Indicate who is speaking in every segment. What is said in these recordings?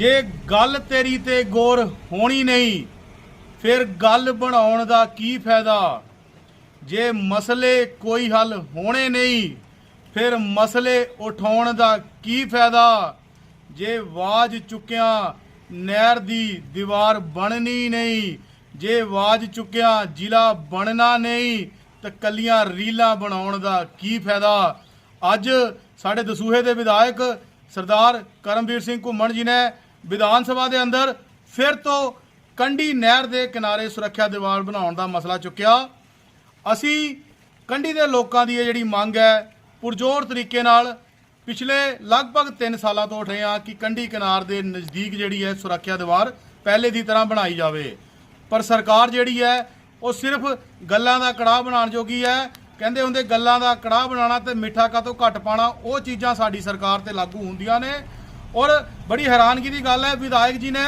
Speaker 1: ਜੇ ਗੱਲ ਤੇਰੀ ਤੇ ਗੌਰ ਹੋਣੀ ਨਹੀਂ, ਫਿਰ ਗੱਲ ਬਣਾਉਣ ਦਾ ਕੀ ਫਾਇਦਾ? ਜੇ ਮਸਲੇ ਕੋਈ ਹੱਲ ਹੋਣੇ ਨਹੀਂ, ਫਿਰ ਮਸਲੇ ਉਠਾਉਣ ਦਾ ਕੀ ਫਾਇਦਾ? ਜੇ ਆਵਾਜ਼ ਚੁੱਕਿਆ ਨਹਿਰ ਦੀ ਦੀਵਾਰ ਬਣਨੀ ਨਹੀਂ, ਜੇ ਆਵਾਜ਼ ਚੁੱਕਿਆ ਜ਼ਿਲ੍ਹਾ ਬਣਨਾ ਨਹੀਂ, ਤਾਂ ਕੱਲੀਆਂ ਰੀਲਾਂ ਬਣਾਉਣ ਦਾ ਕੀ ਫਾਇਦਾ? ਅੱਜ ਸਾਡੇ ਦਸੂਹੇ ਦੇ ਵਿਧਾਇਕ ਸਰਦਾਰ ਕਰਮਵੀਰ ਸਿੰਘ ਘੁੰਮਣ ਜੀ ਨੇ ਵਿਧਾਨ ਸਭਾ ਦੇ ਅੰਦਰ ਫਿਰ ਤੋਂ ਕੰਢੀ ਨਹਿਰ ਦੇ ਕਿਨਾਰੇ ਸੁਰੱਖਿਆ ਦੀਵਾਰ ਬਣਾਉਣ ਦਾ ਮਸਲਾ ਚੁੱਕਿਆ। ਅਸੀਂ ਕੰਢੀ ਦੇ ਲੋਕਾਂ ਦੀ ਇਹ ਜਿਹੜੀ ਮੰਗ ਹੈ, ਪੁਰਜੋਰ ਤਰੀਕੇ ਨਾਲ ਪਿਛਲੇ ਲਗਭਗ 3 ਸਾਲਾਂ ਤੋਂ ਉੱਠ ਰਹੇ ਹਾਂ ਕਿ ਕੰਢੀ ਕਿਨਾਰ ਦੇ ਨਜ਼ਦੀਕ ਜਿਹੜੀ ਹੈ ਸੁਰੱਖਿਆ ਦੀਵਾਰ ਪਹਿਲੇ ਦੀ ਤਰ੍ਹਾਂ ਬਣਾਈ ਜਾਵੇ। ਪਰ ਸਰਕਾਰ ਜਿਹੜੀ ਹੈ, ਉਹ ਸਿਰਫ ਗੱਲਾਂ ਦਾ ਕੜਾਹ ਬਣਾਉਣ ਜੋਗੀ ਹੈ। ਕਹਿੰਦੇ ਹੁੰਦੇ, ਗੱਲਾਂ ਦਾ ਕੜਾਹ ਬਣਾਉਣਾ ਤੇ ਮਿੱਠਾ ਕਾਤੋਂ ਘੱਟ ਪਾਣਾ ਉਹ ਚੀਜ਼ਾਂ ਸਾਡੀ ਸਰਕਾਰ ਤੇ ਲਾਗੂ ਹੁੰਦੀਆਂ ਨੇ। ਔਰ ਬੜੀ ਹੈਰਾਨਗੀ ਦੀ ਗੱਲ ਹੈ, ਵਿਧਾਇਕ ਜੀ ਨੇ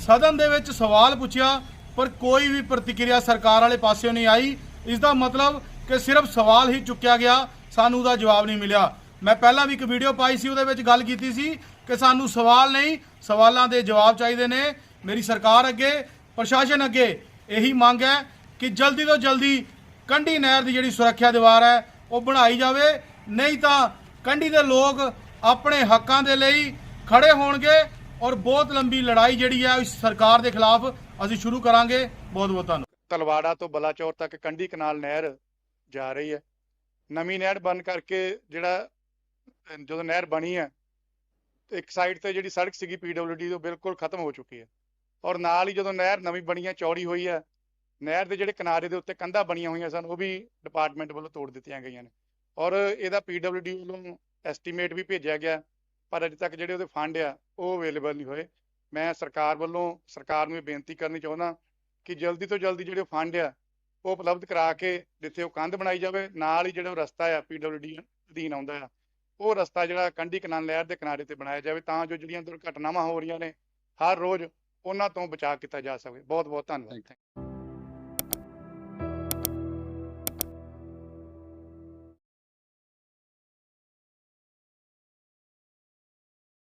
Speaker 1: ਸਦਨ ਦੇ ਵਿੱਚ ਸਵਾਲ ਪੁੱਛਿਆ, ਪਰ ਕੋਈ ਵੀ ਪ੍ਰਤੀਕਿਰਿਆ ਸਰਕਾਰ ਵਾਲੇ ਪਾਸਿਓਂ ਨਹੀਂ ਆਈ। ਇਸ ਦਾ ਮਤਲਬ ਕਿ ਸਿਰਫ ਸਵਾਲ ਹੀ ਚੁੱਕਿਆ ਗਿਆ, ਸਾਨੂੰ ਉਹਦਾ ਜਵਾਬ ਨਹੀਂ ਮਿਲਿਆ। ਮੈਂ ਪਹਿਲਾਂ ਵੀ ਇੱਕ ਵੀਡੀਓ ਪਾਈ ਸੀ, ਉਹਦੇ ਵਿੱਚ ਗੱਲ ਕੀਤੀ ਸੀ ਕਿ ਸਾਨੂੰ ਸਵਾਲ ਨਹੀਂ, ਸਵਾਲਾਂ ਦੇ ਜਵਾਬ ਚਾਹੀਦੇ ਨੇ ਮੇਰੀ ਸਰਕਾਰ ਅੱਗੇ, ਪ੍ਰਸ਼ਾਸਨ ਅੱਗੇ। ਇਹੀ ਮੰਗ ਹੈ ਕਿ ਜਲਦੀ ਤੋਂ ਜਲਦੀ ਕੰਢੀ ਨਹਿਰ ਦੀ ਜਿਹੜੀ ਸੁਰੱਖਿਆ ਦੀਵਾਰ ਹੈ, ਉਹ ਬਣਾਈ ਜਾਵੇ। ਨਹੀਂ ਤਾਂ ਕੰਢੀ ਦੇ ਲੋਕ ਆਪਣੇ ਹੱਕਾਂ ਦੇ ਲਈ ਖੜੇ ਹੋਣਗੇ ਔਰ ਬਹੁਤ ਲੰਬੀ ਲੜਾਈ ਜਿਹੜੀ ਹੈ ਇਸ ਸਰਕਾਰ ਦੇ ਖਿਲਾਫ ਅਸੀਂ ਸ਼ੁਰੂ ਕਰਾਂਗੇ। ਬਹੁਤ ਬਹੁਤ ਧੰਨਵਾਦ।
Speaker 2: ਤਲਵਾੜਾ ਤੋਂ ਬਲਾਚੌਰ ਤੱਕ ਕੰਢੀ ਕਨਾਲ ਨਹਿਰ ਜਾ ਰਹੀ ਹੈ। ਨਵੀਂ ਨਹਿਰ ਬਣ ਕਰਕੇ ਜਿਹੜਾ, ਜਦੋਂ ਨਹਿਰ ਬਣੀ ਹੈ ਇੱਕ ਸਾਈਡ ਤੇ ਜਿਹੜੀ ਸੜਕ ਸੀਗੀ ਪੀਡਬਲਯੂਡੀ ਉਹ ਬਿਲਕੁਲ ਖਤਮ ਹੋ ਚੁੱਕੀ ਹੈ। ਔਰ ਨਾਲ ਹੀ ਜਦੋਂ ਨਹਿਰ ਨਵੀਂ ਬਣੀ ਹੈ, ਚੌੜੀ ਹੋਈ ਹੈ, ਨਹਿਰ ਦੇ ਜਿਹੜੇ ਕਿਨਾਰੇ ਦੇ ਉੱਤੇ ਕੰਧਾਂ ਬਣੀਆਂ ਹੋਈਆਂ ਸਨ, ਉਹ ਵੀ ਡਿਪਾਰਟਮੈਂਟ ਵੱਲੋਂ ਤੋੜ ਦਿੱਤੀਆਂ ਗਈਆਂ ਨੇ। ਔਰ ਇਹਦਾ ਪੀਡਬਲਯੂਡੀ ਵੱਲੋਂ ਐਸਟੀਮੇਟ ਵੀ ਭੇਜਿਆ ਗਿਆ, ਪਰ ਅਜੇ ਤੱਕ ਜਿਹੜੇ ਉਹਦੇ ਫੰਡ ਆ, ਉਹ ਅਵੇਲੇਬਲ ਨਹੀਂ ਹੋਏ। ਮੈਂ ਸਰਕਾਰ ਵੱਲੋਂ, ਸਰਕਾਰ ਨੂੰ ਇਹ ਬੇਨਤੀ ਕਰਨੀ ਚਾਹੁੰਦਾ ਕਿ ਜਲਦੀ ਤੋਂ ਜਲਦੀ ਜਿਹੜੇ ਫੰਡ ਆ, ਉਹ ਉਪਲਬਧ ਕਰਾ ਕੇ ਜਿੱਥੇ ਉਹ ਕੰਧ ਬਣਾਈ ਜਾਵੇ, ਨਾਲ ਹੀ ਜਿਹੜਾ ਉਹ ਰਸਤਾ ਆ ਪੀਡਬਲਯੂਡੀ ਅਧੀਨ ਆਉਂਦਾ ਆ, ਉਹ ਰਸਤਾ ਜਿਹੜਾ ਕੰਢੀ ਕਨਾਲ ਨਹਿਰ ਦੇ ਕਿਨਾਰੇ ਤੇ ਬਣਾਇਆ ਜਾਵੇ ਤਾਂ ਜੋ ਜਿਹੜੀਆਂ ਦੁਰਘਟਨਾਵਾਂ ਹੋ ਰਹੀਆਂ ਨੇ, ਹਰ ਰੋਜ਼ ਉਹਨਾਂ ਤੋਂ ਬਚਾਅ ਕੀਤਾ ਜਾ ਸਕੇ। ਬਹੁਤ ਬਹੁਤ ਧੰਨਵਾਦ